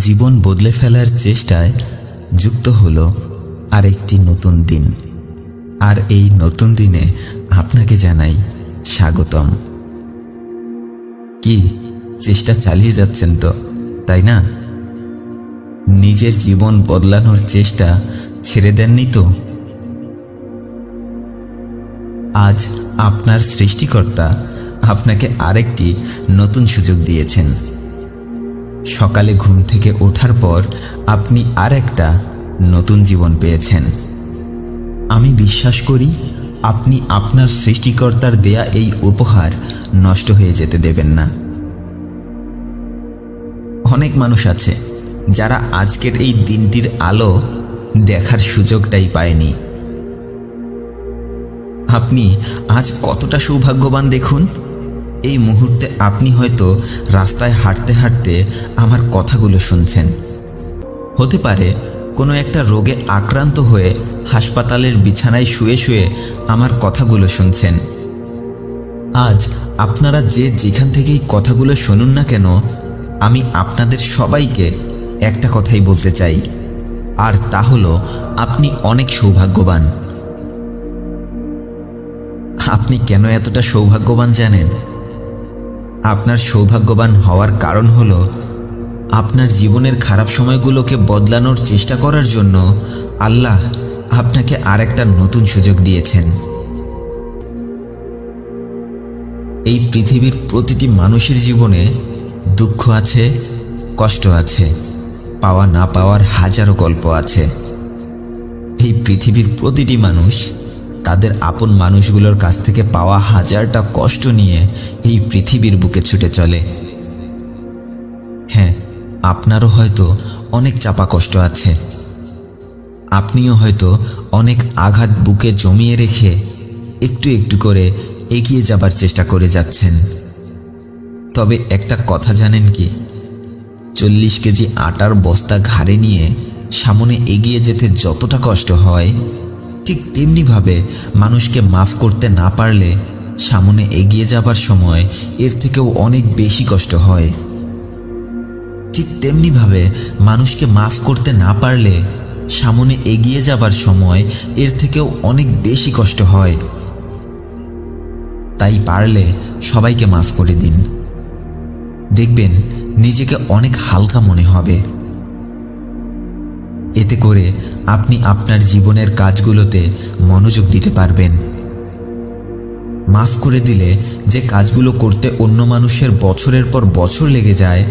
জীবন বদলে ফেলার চেষ্টায় যুক্ত হলো আরেকটি নতুন দিন। আর এই নতুন দিনে আপনাকে জানাই স্বাগতম। কি, চেষ্টা চালিয়ে যাচ্ছেন তো, তাই না? নিজের জীবন বদলানোর চেষ্টা ছেড়ে দেননি তো? আজ আপনার সৃষ্টিকর্তা আপনাকে আরেকটি নতুন সুযোগ দিয়েছেন। সকালে ঘুম থেকে ওঠার পর আপনি আর একটা নতুন জীবন পেয়েছেন। আমি বিশ্বাস করি আপনি আপনার সৃষ্টিকর্তার দেয়া এই উপহার নষ্ট হয়ে যেতে দেবেন না। অনেক মানুষ আছে যারা আজকের এই দিনটির আলো দেখার সুযোগটাই পায়নি। আপনি আজ কতটা সৌভাগ্যবান দেখুন? এই মুহূর্তে আপনি হয়তো রাস্তায় হাঁটতে হাঁটতে আমার কথাগুলো শুনছেন। হতে পারে কোনো একটা রোগে আক্রান্ত হয়ে হাসপাতালের বিছানায় শুয়ে শুয়ে আমার কথাগুলো শুনছেন। আজ আপনারা যে যেখান থেকেই কথাগুলো শুনুন না কেন, আমি আপনাদের সবাইকে একটা কথাই বলতে চাই, আর তা হলো আপনি অনেক সৌভাগ্যবান। আপনি কেন এতটা সৌভাগ্যবান জানেন? আপনার সৌভাগ্যবান হওয়ার কারণ হলো, আপনার জীবনের খারাপ সময়গুলোকে বদলানোর চেষ্টা করার জন্য আল্লাহ আপনাকে আরেকটা নতুন সুযোগ দিয়েছেন। এই পৃথিবীর প্রতিটি মানুষের জীবনে দুঃখ আছে, কষ্ট আছে, পাওয়া না পাওয়ার হাজারো গল্প আছে। এই পৃথিবীর প্রতিটি মানুষ তাদের আপন মানুষগুলোর কাছ থেকে পাওয়া হাজারটা কষ্ট নিয়ে এই পৃথিবীর বুকে ছুটে চলে। হ্যাঁ আপনারও হয়তো অনেক চাপা কষ্ট আছে। আপনিও হয়তো অনেক আঘাত বুকে জমিয়ে রেখে একটু একটু করে এগিয়ে যাবার চেষ্টা করে যাচ্ছেন। তবে একটা কথা জানেন কি? চল্লিশ কেজি আটার বস্তা ঘাড়ে নিয়ে সামনে এগিয়ে যেতে যতটা কষ্ট হয় ঠিক তেমনিভাবে মানুষকে মাফ করতে না পারলে সামনে এগিয়ে যাবার সময় এর থেকেও অনেক বেশি কষ্ট হয়। ঠিক তেমনিভাবে মানুষকে মাফ করতে না পারলে সামনে এগিয়ে যাবার সময় এর থেকেও অনেক বেশি কষ্ট হয়। তাই পারলে সবাইকে মাফ করে দিন। দেখবেন, নিজেকে অনেক হালকা মনে হবে। এতে করে আপনি আপনার জীবনের কাজগুলোতে মনোযোগ দিতে পারবেন। মাফ করে দিলে যে কাজগুলো করতে অন্য মানুষের বছরের পর বছর লেগে যায়,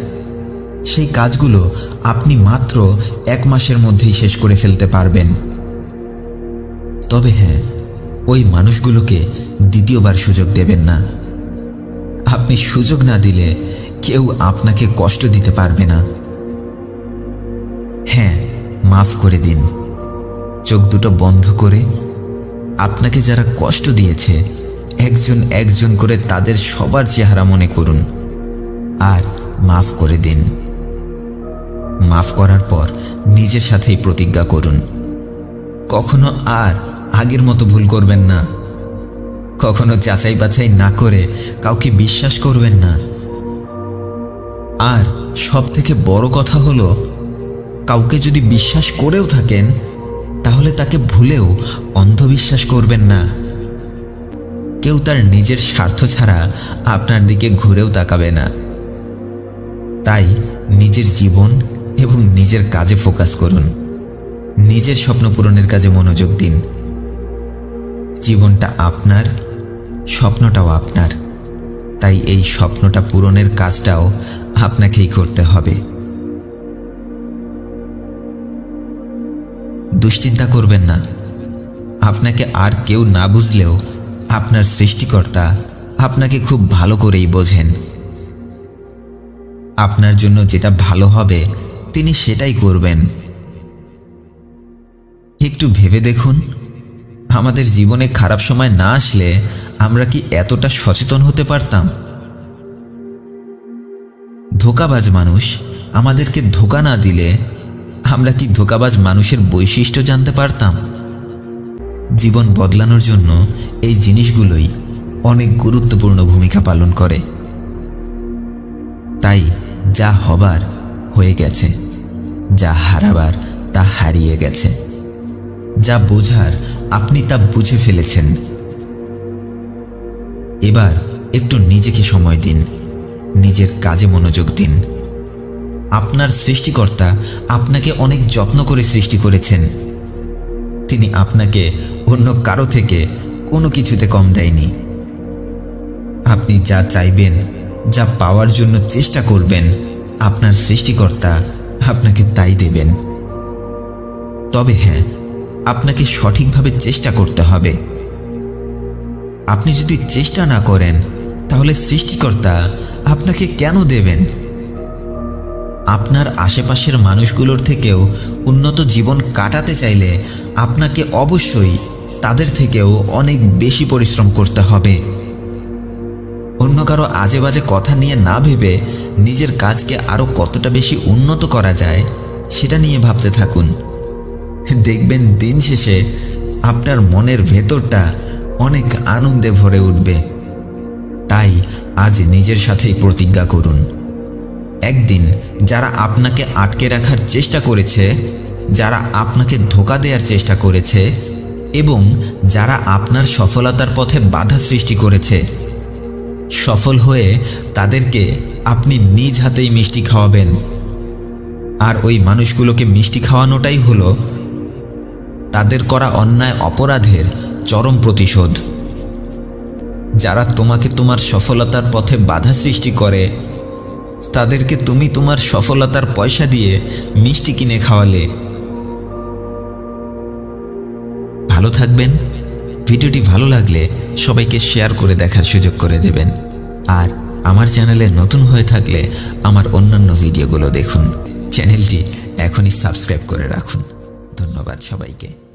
সেই কাজগুলো আপনি মাত্র এক মাসের মধ্যেই শেষ করে ফেলতে পারবেন। তবে হ্যাঁ ওই মানুষগুলোকে দ্বিতীয়বার সুযোগ দেবেন না। আপনি সুযোগ না দিলে কেউ আপনাকে কষ্ট দিতে পারবে না। হ্যাঁ মাফ করে দিন। চোখ দুটো বন্ধ করে আপনাকে যারা কষ্ট দিয়েছে, একজন একজন করে তাদের সবার চেহারা মনে করুন। আর মাফ করে দিন। মাফ করার পর নিজের সাথেই প্রতিজ্ঞা করুন। কখনো আর আগের মতো ভুল করবেন না। কখনো যাচাই বাছাই না করে কাউকে বিশ্বাস করবেন না। আর সব থেকে বড় কথা হলো কাউকে যদি বিশ্বাস করেও থাকেন, তাহলে তাকে ভুলেও অন্ধবিশ্বাস করবেন না। কেউ তার নিজের স্বার্থ ছাড়া আপনার দিকে ঘুরেও তাকাবে না। তাই নিজের জীবন এবং নিজের কাজে ফোকাস করুন। নিজের স্বপ্ন পূরণের কাজে মনোযোগ দিন। জীবনটা আপনার, স্বপ্নটাও আপনার। তাই এই স্বপ্নটা পূরণের কাজটাও আপনাকেই করতে হবে। দুশ্চিন্তা করবেন না। আপনাকে আর কেউ না বুঝলেও আপনার সৃষ্টিকর্তা আপনাকে খুব ভালো করেই বোঝেন। আপনার জন্য যেটা ভালো হবে, তিনি সেটাই করবেন। একটু ভেবে দেখুন, আমাদের জীবনে খারাপ সময় না আসলে আমরা কি এতটা সচেতন হতে পারতাম? ধোকাবাজ মানুষ আমাদেরকে ধোকা না দিলে আমরা কি ধোকাবাজ মানুষের বৈশিষ্ট্য জানতে পারতাম? জীবন বদলানোর জন্য এই জিনিসগুলোই অনেক গুরুত্বপূর্ণ ভূমিকা পালন করে। তাই যা হবার হয়ে গেছে, যা হারাবার তা হারিয়ে গেছে। যা বোঝার আপনি তা বুঝে ফেলেছেন। এবার একটু নিজেকে সময় দিন, নিজের কাজে মনোযোগ দিন। আপনার সৃষ্টিকর্তা আপনাকে অনেক যত্ন করে সৃষ্টি করেছেন। তিনি আপনাকে অন্য কারও থেকে কোনো কিছুতে কম দেয়নি। আপনি যা চাইবেন, যা পাওয়ার জন্য চেষ্টা করবেন, আপনার সৃষ্টিকর্তা আপনাকে তাই দেবেন। তবে হ্যাঁ আপনাকে সঠিকভাবে চেষ্টা করতে হবে। আপনি যদি চেষ্টা না করেন, তাহলে সৃষ্টিকর্তা আপনাকে কেন দেবেন? আপনার আশেপাশের মানুষগুলোর থেকেও উন্নত জীবন কাটাতে চাইলে আপনাকে অবশ্যই তাদের থেকেও অনেক বেশি পরিশ্রম করতে হবে। অন্য কারও আজে বাজে কথা নিয়ে না ভেবে নিজের কাজকে আরও কতটা বেশি উন্নত করা যায়, সেটা নিয়ে ভাবতে থাকুন। দেখবেন দিন শেষে আপনার মনের ভেতরটা অনেক আনন্দে ভরে উঠবে। তাই আজ নিজের সাথেই প্রতিজ্ঞা করুন। একদিন যারা আপনাকে আটকে রাখার চেষ্টা করেছে, যারা আপনাকে ধোকা দেওয়ার চেষ্টা করেছে এবং যারা আপনার সফলতার পথে বাধা সৃষ্টি করেছে, সফল হয়ে তাদেরকে আপনি নিজ হাতেই মিষ্টি খাওয়াবেন। আর ওই মানুষগুলোকে মিষ্টি খাওয়ানোটাই হলো তাদের করা অন্যায় অপরাধের চরম প্রতিশোধ। যারা তোমাকে তোমার সফলতার পথে বাধা সৃষ্টি করে তাদেরকে তুমি তোমার সফলতার পয়সা দিয়ে মিষ্টি কিনে খাওয়ালে। ভালো থাকবেন। ভিডিওটি ভালো লাগলে সবাইকে শেয়ার করে দেখার সুযোগ করে দেবেন। আর আমার চ্যানেলে নতুন হয়ে থাকলে আমার অন্যান্য ভিডিওগুলো দেখুন। চ্যানেলটি এখনই সাবস্ক্রাইব করে রাখুন। ধন্যবাদ সবাইকে।